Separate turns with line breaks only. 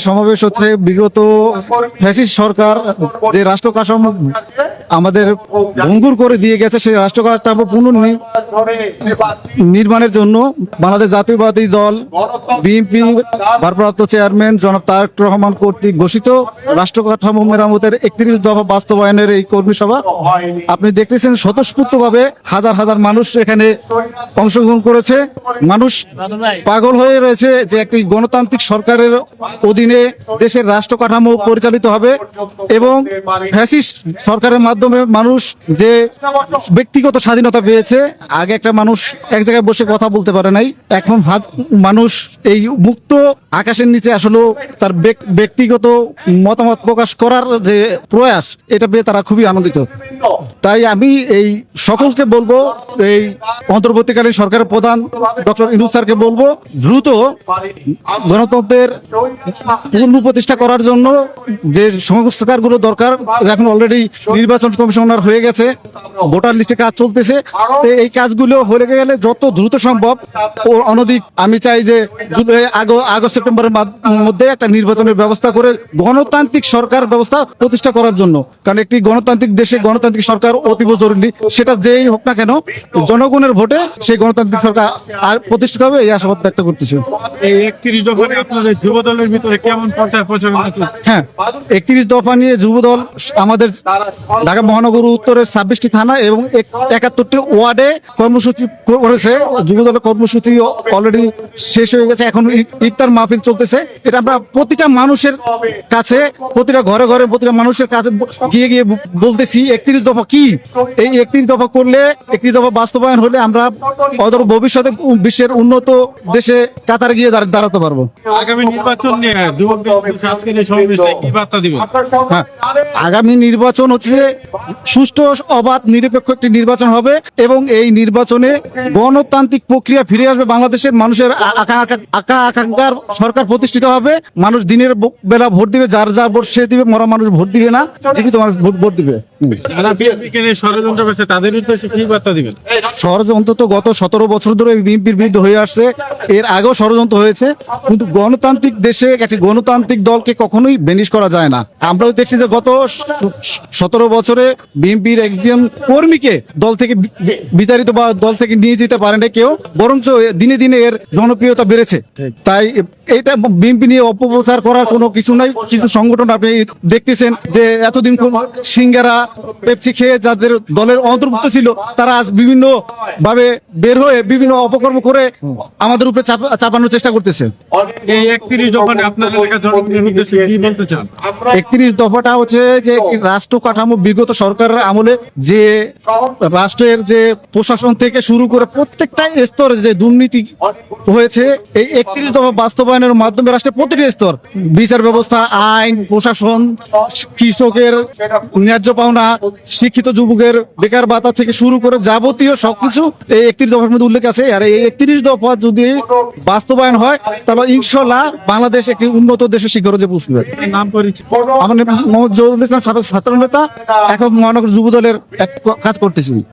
সমাবেশ হচ্ছে বিগত ফ্যাসিস্ট সরকার যে রাষ্ট্র কাঠামো আমাদের ভঙ্গুর করে দিয়ে গেছে সেই রাষ্ট্র কাঠামো পুনর্নি- নির্মাণের জন্য বাংলাদেশ জাতীয়বাদী দল বিএনপি ভারপ্রাপ্ত চেয়ারম্যান জনাব তারেক রহমান কর্তৃক ঘোষিত রাষ্ট্র কাঠামো মেরামতের একত্রিশ দফা বাস্তবায়নের এই কর্মী সভা। আপনি দেখতেছেন স্বতঃস্ফূর্তভাবে হাজার হাজার মানুষ এখানে অংশগ্রহণ করেছে। মানুষ পাগল হয়ে রয়েছে যে একটি গণতান্ত্রিক সরকারের অধীনে দেশের রাষ্ট্র কাঠামো পরিচালিত হবে এবং ফ্যাসিস্ট সরকারের মাধ্যমে মানুষ যে ব্যক্তিগত স্বাধীনতা পেয়েছে, আগে একটা মানুষ এক জায়গায় বসে কথা বলতে পারে নাই, এখন হাত- মানুষ এই মুক্ত আকাশের নিচে আসলে তার ব্যক- ব্যক্তিগত মতামত প্রকাশ করার যে প্রয়াস, এটা পেয়ে তারা খুবই আনন্দিত। তাই আমি এই সকলকে বলব, এই অন্তর্বর্তীকালীন সরকারের প্রধান ডক্টর ইনুস স্যারকে বলব, দ্রুত গণতন্ত্রের পুনঃপ্রতিষ্ঠা করার জন্য যে সংস্কারগুলো দরকার, এখন অলরেডি নির্বাচন কমিশনার হয়ে গেছে, ভোটার লিস্টে কাজ চলতেছে এই কাজগুলো হয়ে গেলে যত দ্রুত সম্ভব, ও অনধিক আমি চাই যে আগ- আগস্ট সেপ্টেম্বরের মধ্যে একটা নির্বাচনের ব্যবস্থা করে গণতান্ত্রিক সরকার ব্যবস্থা প্রতিষ্ঠা করার জন্য। কারণ একটি গণতান্ত্রিক দেশে গণতান্ত্রিক সরকার অতীব জরুরি। সেটা যেই হোক না কেন জনগণের ভোটে সেই গণতান্ত্রিক সরকার আর প্রতিষ্ঠিত হবে এই আশাবাদ ব্যক্ত করতেছি।
এই একত্রিশ দফায় আপনাদের যুব দলের ভিতরে কেমন প্রচার প্রচারণা
হ্যাঁ একত্রিশ দফা নিয়ে যুবদল আমাদের ঢাকা মহানগর উত্তরের ছাব্বিশটি থানা এবং একাত্তরটি ওয়ার্ডে কর্মসূচি করেছে। যুবদলের কর্মসূচি অলরেডি শেষ হয়ে গেছে এখন ইফতার মাহফিল চলতেছে। এটা আমরা প্রতিটা মানুষের কাছে প্রতিটা ঘরে ঘরে প্রতিটা মানুষের কাছে গিয়ে গিয়ে বলতেছি একত্রিশ দফা কি এই একটি দফা করলে একটি দফা বাস্তবায়ন হলে আমরা অদূর ভবিষ্যতে বিশ্বের উন্নত দেশে কাতারে গিয়ে দাঁড়াতে পারব।
আগামী নির্বাচন নিয়ে কি বার্তা দিবেন?
হ্যাঁ আগামী নির্বাচন হচ্ছে সুষ্ঠু অবাধ নিরপেক্ষ একটি নির্বাচন হবে এবং এই নির্বাচনে গণতান্ত্রিক প্রক্রিয়া ফিরে আসবে। বাংলাদেশের মানুষের আকা আকাঙ্ক্ষার সরকার প্রতিষ্ঠিত হবে। মানুষ দিনের বেলা ভোট দিবে যার যা ভোট সে দিবে মরা মানুষ ভোট দিবে না। জীবিত মানুষ ভোট ভোট দিবে।
ষড়যন্ত্র করছে তাদের উদ্দেশ্যে কি বার্তা দিবেন?
ষড়যন্ত্র তো গত সতেরো বছর ধরে বিএনপির বিরুদ্ধে হয়ে আসছে। এর আগেও ষড়যন্ত্র হয়েছে কিন্তু গণতান্ত্রিক দেশে একটি গণতান্ত্রিক দলকে কখনোই বেনিশ করা যায় না। আমরাও দেখছি যে গত সতেরো বছরে বিএনপির একজন কর্মীকে দল থেকে বিতাড়িত বা দল থেকে নিয়ে যেতে পারে না কেউ বরঞ্চ দিনে দিনে এর জনপ্রিয়তা বেড়েছে। তাই এটা বিএনপি নিয়ে অপপ্রচার করার কোনো কিছু নাই। কিছু সংগঠন আপনি দেখতেছেন যে এতদিন সিঙ্গারা পেপসি খেয়ে যাদের দলের অন্তর্ভুক্ত ছিল তারা আজ বিভিন্ন ভাবে বের হয়ে বিভিন্ন অপকর্ম করে আমাদের উপরে চাপানোর চেষ্টা করতেছে।
একত্রিশ
দফাটা হচ্ছে যে রাষ্ট্র কাঠামো বিগত সরকারের আমলে যে রাষ্ট্রের যে প্রশাসন থেকে শুরু করে প্রত্যেকটা স্তরে যে দুর্নীতি হয়েছে এই একত্রিশ দফা বাস্তবায়নের মাধ্যমে রাষ্ট্রের প্রতিটি স্তর বিচার ব্যবস্থা আইন প্রশাসন কৃষকের ন্যায্য পাওনা শিক্ষিত যুবকের বেকার ভাতা থেকে শুরু করে যাবতীয় সবকিছু এই একত্রিশ দফার মধ্যে উল্লেখ আছে। আর এই একত্রিশ দফা যদি বাস্তবায়ন হয় তাহলে ইনশাল্লাহ বাংলাদেশ একটি উন্নত দেশের শিখরে যে পৌঁছবে আমার নাম মোহাম্মদ জহুরুল ইসলাম ছাত্র নেতা এখন মহানগর যুব দলের কাজ করতেছি।